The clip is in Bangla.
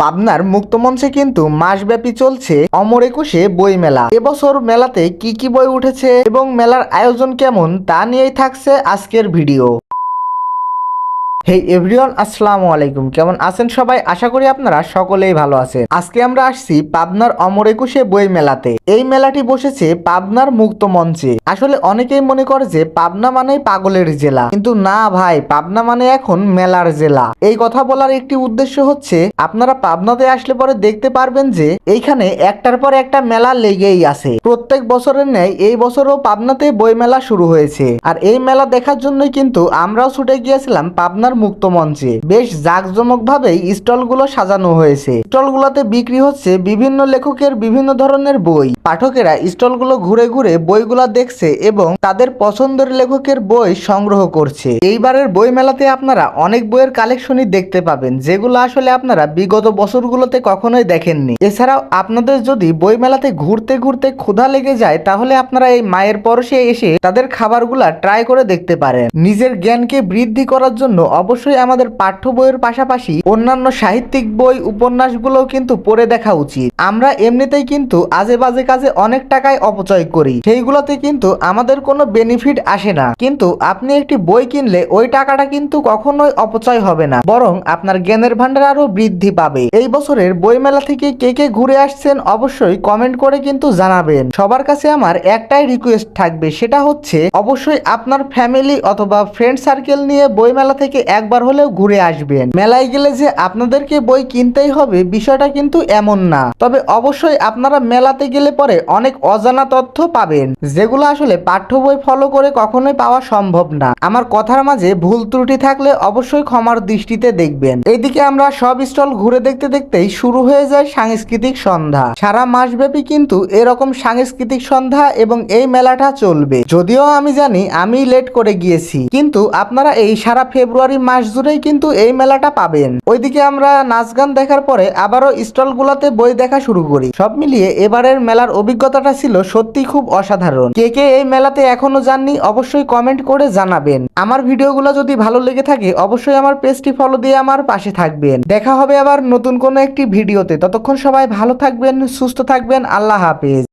পাবনার মুক্তমঞ্চে কিন্তু মাসব্যাপী চলছে অমর একুশে বই মেলা। এবছর মেলাতে কি কি বই উঠেছে এবং মেলার আয়োজন কেমন তা নিয়েই থাকছে আজকের ভিডিও। হেই এভরিওয়ান আসসালামু আলাইকুম। কেমন আছেন সবাই? আশা করি আপনারা সকলেই ভালো আছেন। আজকে আমরা আসছি পাবনার অমর একুশে বই মেলাতে। এই মেলাটি বসেছে পাবনার মুক্ত মঞ্চে। আসলে অনেকেই মনে করে যে পাবনা মানে পাগলের জেলা। কিন্তু না ভাই, পাবনা মানে এখন মেলার জেলা। এই কথা বলার একটি উদ্দেশ্য হচ্ছে, আপনারা পাবনাতে আসলে পরে দেখতে পারবেন যে, এইখানে একটার পর একটা মেলা লেগেই আছে। প্রত্যেক বছরের ন্যায় এই বছরও পাবনাতে বই মেলা শুরু হয়েছে। আর এই মেলা দেখার জন্যই কিন্তু আমরাও ছুটে গিয়েছিলাম পাবনার মুক্ত মঞ্চে। বেশ জাঁকজমক ভাবেই স্টলগুলো সাজানো হয়েছে। স্টলগুলোতে বিক্রি হচ্ছে বিভিন্ন লেখকের বিভিন্ন ধরনের বই। পাঠকেরা স্টলগুলো ঘুরে ঘুরে বইগুলো দেখছে এবং তাদের পছন্দের লেখকের বই সংগ্রহ করছে। এইবারের বই মেলাতে আপনারা অনেক বইয়ের কালেকশনই দেখতে পাবেন, যেগুলো আসলে আপনারা বিগত বছরগুলোতে কখনোই দেখেননি। এছাড়াও আপনাদের যদি বই মেলাতে ঘুরতে ঘুরতে ক্ষুধা লেগে যায়, তাহলে আপনারা এই মায়ের পরশে এসে তাদের খাবারগুলা ট্রাই করে দেখতে পারেন। নিজের জ্ঞানকে বৃদ্ধি করার জন্য অবশ্যই আমাদের পাঠ্য বইয়ের পাশাপাশি অন্যান্য সাহিত্যিক বই উপন্যাসগুলোও কিন্তু পড়ে দেখা উচিত। আমরা এমনিতেই কিন্তু আজে বাজে কাজে অনেক টাকায় অপচয় করি। সেইগুলোতে কিন্তু আমাদের কোনো বেনিফিট আসে না। কিন্তু আপনি একটি বই কিনলে ওই টাকাটা কিন্তু কখনোই অপচয় হবে না। বরং আপনার জ্ঞানের ভান্ডার আরও বৃদ্ধি পাবে। এই বছরের বই মেলা থেকে কে কে ঘুরে আসছেন অবশ্যই কমেন্ট করে কিন্তু জানাবেন। সবার কাছে আমার একটাই রিকোয়েস্ট থাকবে, সেটা হচ্ছে অবশ্যই আপনার ফ্যামিলি অথবা ফ্রেন্ড সার্কেল নিয়ে বই মেলা থেকে একবার হলেও ঘুরে আসবেন। মেলায় গেলে যে আপনাদেরকে বই কিনতেই হবে, বিষয়টা কিন্তু এমন না। তবে অবশ্যই আপনারা মেলাতে গেলে পরে অনেক অজানা তথ্য পাবেন, যেগুলো আসলে পাঠ্য বই ফলো করে কখনোই পাওয়া সম্ভব না। আমার কথার মাঝে ভুল ত্রুটি থাকলে অবশ্যই ক্ষমার দৃষ্টিতে দেখবেন। এইদিকে আমরা সব স্টল ঘুরে দেখতে দেখতেই শুরু হয়ে যায় সাংস্কৃতিক সন্ধ্যা। সারা মাসব্যাপী কিন্তু এরকম সাংস্কৃতিক সন্ধ্যা এবং এই মেলাটা চলবে। যদিও আমি জানি আমি লেট করে গিয়েছি। কিন্তু আপনারা এই সারা ফেব্রুয়ারি মাস জুড়েই কিন্তু এই মেলাটা পাবেন। ওইদিকে আমরা নাচ গান দেখার পরে আবারও স্টলগুলোতে বই দেখা শুরু করি। সব মিলিয়ে এবারের মেলার অভিজ্ঞতাটা ছিল সত্যি খুব অসাধারণ। কে কে এই মেলাতে এখনও যাননি অবশ্যই কমেন্ট করে জানাবেন। আমার ভিডিওগুলো যদি ভালো লেগে থাকে, অবশ্যই আমার পেজটি ফলো দিয়ে আমার পাশে থাকবেন। দেখা হবে আবার নতুন কোনো একটি ভিডিওতে। ততক্ষণ সবাই ভালো থাকবেন, সুস্থ থাকবেন। আল্লাহ হাফেজ।